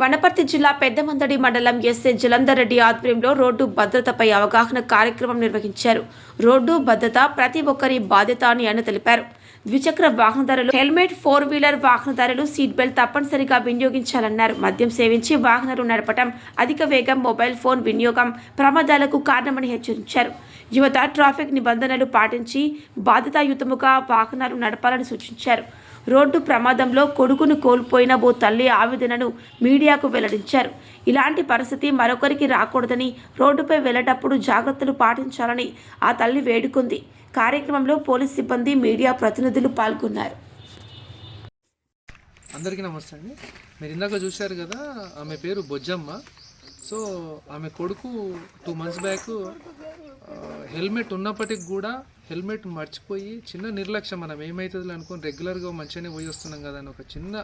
వనపర్తి జిల్లా పెద్దమందడి మండలం ఎస్ఏ జలంధర్ రెడ్డి ఆధ్వర్యంలో రోడ్డు భద్రతపై అవగాహన కార్యక్రమం నిర్వహించారు. రోడ్డు భద్రత ప్రతి ఒక్కరి బాధ్యత అని ఆయన తెలిపారు. ద్విచక్ర వాహనదారులు హెల్మెట్ ఫోర్ వీలర్ వాహనదారులు సీట్ బెల్ట్ తప్పనిసరిగా వినియోగించాలన్నారు. మద్యం సేవించి వాహనాలు నడపటం అధిక వేగం మొబైల్ ఫోన్ వినియోగం ప్రమాదాలకు కారణమని హెచ్చరించారు. యువత ట్రాఫిక్ నిబంధనలు పాటించి బాధ్యతాయుతముగా వాహనాలు నడపాలని సూచించారు. రోడ్డు ప్రమాదంలో కొడుకును కోల్పోయిన ఓ తల్లి ఆవేదనను మీడియాకు వెల్లడించారు. ఇలాంటి పరిస్థితి మరొకరికి రాకూడదని రోడ్డుపై వెళ్ళేటప్పుడు జాగ్రత్తలు పాటించాలని ఆ తల్లి వేడుకుంది. కార్యక్రమంలో పోలీస్ సిబ్బంది మీడియా ప్రతినిధులు పాల్గొన్నారు. అందరికీ నమస్తే అండి. మీరు ఇందాక చూశారు కదా ఆమె పేరు బొజ్జమ్మ. సో ఆమె కొడుకు టూ మంత్స్ బ్యాక్ హెల్మెట్ ఉన్నప్పటికి కూడా హెల్మెట్ మర్చిపోయి చిన్న నిర్లక్ష్యం మనం ఏమవుతుంది అనుకోని రెగ్యులర్గా మంచిగానే పోయి వస్తున్నాం కదా అని ఒక చిన్న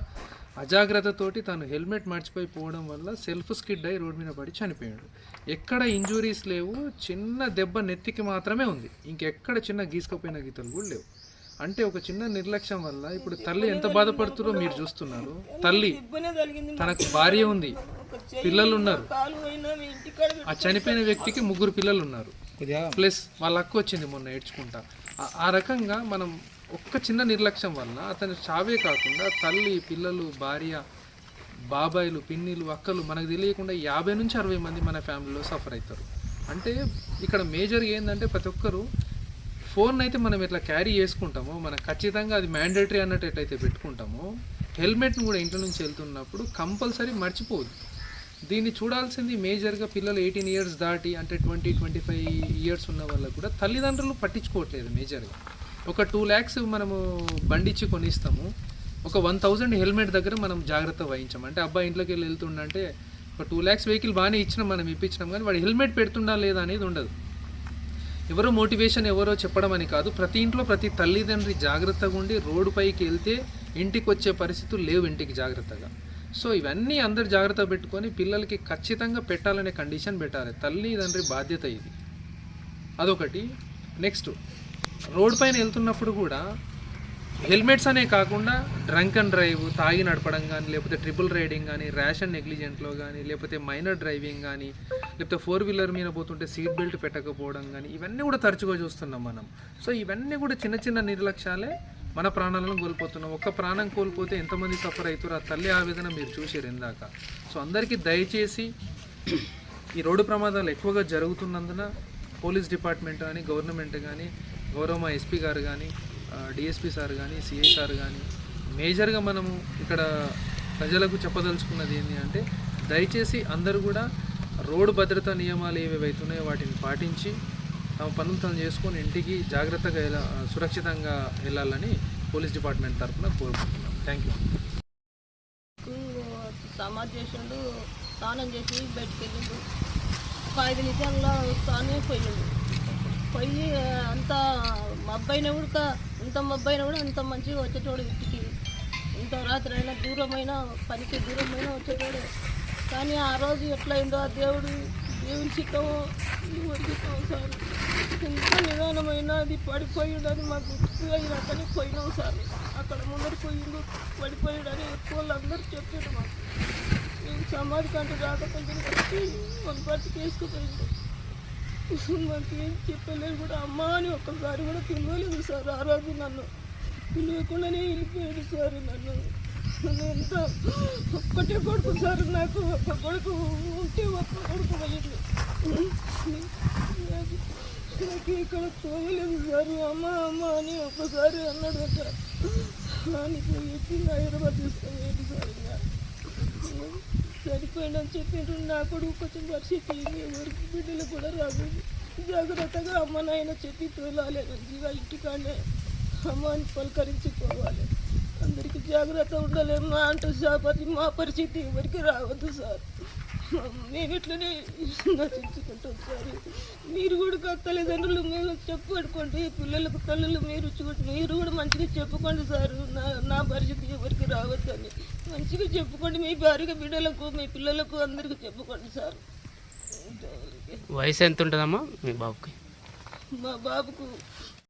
అజాగ్రత్తతోటి తను హెల్మెట్ మర్చిపోయి పోవడం వల్ల సెల్ఫ్ స్కిడ్ అయి రోడ్డు మీద పడి చనిపోయాడు. ఎక్కడ ఇంజురీస్ లేవు చిన్న దెబ్బ నెత్తికి మాత్రమే ఉంది. ఇంకెక్కడ చిన్న గీసుకపోయిన గీతలు కూడా లేవు. అంటే ఒక చిన్న నిర్లక్ష్యం వల్ల ఇప్పుడు తల్లి ఎంత బాధపడుతుందో మీరు చూస్తున్నారు. తల్లి తనకు భార్య ఉంది పిల్లలు ఉన్నారు. ఆ చనిపోయిన వ్యక్తికి ముగ్గురు పిల్లలు ఉన్నారు. ప్లస్ వాళ్ళ అక్క వచ్చింది మొన్న ఏడ్చుకుంటా. ఆ- రకంగా మనం ఒక్క చిన్న నిర్లక్ష్యం వల్ల అతని చావే కాకుండా తల్లి పిల్లలు భార్య బాబాయిలు పిన్నిలు అక్కలు మనకు తెలియకుండా యాభై నుంచి అరవై మంది మన ఫ్యామిలీలో సఫర్ అవుతారు. అంటే ఇక్కడ మేజర్ ఏంటంటే ప్రతి ఒక్కరు ఫోన్ అయితే మనం ఇట్లా క్యారీ చేసుకుంటామో మనం ఖచ్చితంగా అది మ్యాండేటరీ అన్నట్టు ఎట్లయితే పెట్టుకుంటామో హెల్మెట్ను కూడా ఇంట్లో నుంచి వెళ్తున్నప్పుడు కంపల్సరీ మర్చిపోవద్దు. దీన్ని చూడాల్సింది మేజర్గా పిల్లలు ఎయిటీన్ ఇయర్స్ దాటి అంటే ట్వంటీ ట్వంటీ ఫైవ్ ఇయర్స్ ఉన్న వాళ్ళకు కూడా తల్లిదండ్రులు పట్టించుకోవట్లేదు మేజర్గా. ఒక టూ ల్యాక్స్ మనము బండిచ్చి కొనిస్తాము. ఒక వన్ థౌజండ్ హెల్మెట్ దగ్గర మనం జాగ్రత్త వహించాం అంటే అబ్బాయి ఇంట్లోకి వెళ్ళి వెళ్తుండంటే ఒక టూ ల్యాక్స్ వెహికల్ బాగానే ఇచ్చినాం మనం ఇప్పించినాం కానీ వాడు హెల్మెట్ పెడుతుండా లేదా అనేది ఉండదు. ఎవరో మోటివేషన్ ఎవరో చెప్పడం అని కాదు. ప్రతి ఇంట్లో ప్రతి తల్లిదండ్రి జాగ్రత్తగా ఉండి రోడ్డుపైకి వెళ్తే ఇంటికి వచ్చే పరిస్థితులు లేవు ఇంటికి జాగ్రత్తగా. సో ఇవన్నీ అందరు జాగ్రత్త పెట్టుకొని పిల్లలకి ఖచ్చితంగా పెట్టాలనే కండిషన్ పెట్టాలి. తల్లి తండ్రి బాధ్యత ఇది. అదొకటి. నెక్స్ట్ రోడ్ పైన వెళ్తున్నప్పుడు కూడా హెల్మెట్స్ అనే కాకుండా డ్రంక్ అండ్ డ్రైవ్ తాగి నడపడం కానీ లేకపోతే ట్రిపుల్ రైడింగ్ కానీ ర్యాష్ అండ్ నెగ్లిజెంట్లో కానీ లేకపోతే మైనర్ డ్రైవింగ్ కానీ లేకపోతే ఫోర్ వీలర్ మీద పోతుంటే సీట్ బెల్ట్ పెట్టకపోవడం కానీ ఇవన్నీ కూడా తరచుగా చూస్తున్నాం మనం. సో ఇవన్నీ కూడా చిన్న చిన్న నిర్లక్ష్యాలే. మన ప్రాణాలను కోల్పోతున్నాం. ఒక్క ప్రాణం కోల్పోతే ఎంతమంది సఫర్ అవుతారు? ఆ తల్లి ఆవేదన మీరు చూసారు ఇందాక. సో అందరికీ దయచేసి ఈ రోడ్డు ప్రమాదాలు ఎక్కువగా జరుగుతున్నందున పోలీస్ డిపార్ట్మెంట్ కానీ గవర్నమెంట్ కానీ గౌరవ ఎస్పీ గారు కానీ డిఎస్పీ సార్ కానీ సిఐ సార్ కానీ మేజర్గా మనము ఇక్కడ ప్రజలకు చెప్పదలుచుకున్నది ఏంటి అంటే దయచేసి అందరూ కూడా రోడ్డు భద్రతా నియమాలు ఏవేవైతున్నాయో వాటిని పాటించి తమ పనులు తను చేసుకొని ఇంటికి జాగ్రత్తగా ఎలా సురక్షితంగా వెళ్ళాలని పోలీస్ డిపార్ట్మెంట్ తరఫున కోరుకుంటున్నాం. Thank you. సమాధి చేసిండు స్నానం చేసి బయటికి వెళ్ళిండు. ఒక ఐదు నిమిషాల్లో స్నానం పోయిండు. పోయి అంత మబ్బైన కూడా ఇంత మబ్బైన కూడా అంత మంచిగా వచ్చేటోడు ఇంటికి. ఇంత రాత్రి అయినా దూరమైన పనికి దూరమైన వచ్చేటోడు. కానీ ఆ రోజు ఎట్లయిందో ఆ దేవుడు ఏం చిత్తమో ఎవరికి సార్ ఎంత నిదానమైన అది పడిపోయిడని మాకు గుర్తుగా అయినాకనే పోయినాం సార్ అక్కడ ముందర పోయిండు పడిపోయాడని అని ఎక్కువ అందరూ చెప్పారు మాకు నేను సమాధి కంటే రాకపోయింది వచ్చి మన బతికి వేసుకుపోయిండు మాకు ఏం చెప్పలేదు కూడా అమ్మ అని ఒక్కసారి కూడా పిలవలేదు సార్ ఆ రోజు నన్ను పిలవకుండానే వెళ్ళిపోయాడు సార్ నన్ను ఎంత ఒక్కటే కొడుకు సార్ నాకు. ఒక్క కొడుకు ఉంటే ఒక్క కొడుకు పోయింది నాకు ఇక్కడ పోయలేదు సార్. అమ్మ అమ్మ అని ఒక్కసారి అన్నాడు సార్. నీకు ఎక్కింది హైదరాబాద్ తీసుకుని సార్ చనిపోయిందని చెప్పిండ్రు నా కొడుకు కొంచెం పరిస్థితి ఎవరికి బిడ్డలు కూడా రాదు జాగ్రత్తగా అమ్మ నాయన చెప్పి తోలాలి. మంచిగా ఇంటికాడే అమ్మ అని పలకరించి పోవాలి. అందరికీ జాగ్రత్త ఉండలేమా అంటూ సార్. అది మా పరిస్థితి. ఎవరికి రావద్దు సార్. మేము ఇట్లనే నశించుకుంటాం సార్. మీరు కూడా తల్లిదండ్రులు మీరు చెప్పుకోండి పిల్లలకు తల్లులు మీరు చూ మీరు కూడా మంచిగా చెప్పుకోండి సార్. నా నా పరిస్థితి ఎవరికి రావద్దని. మంచిగా చెప్పుకోండి. మీ భార్య బిడ్డలకు మీ పిల్లలకు అందరికీ చెప్పుకోండి సార్. వయసు ఎంత ఉంటుందమ్మా మీ బాబుకి? మా బాబుకు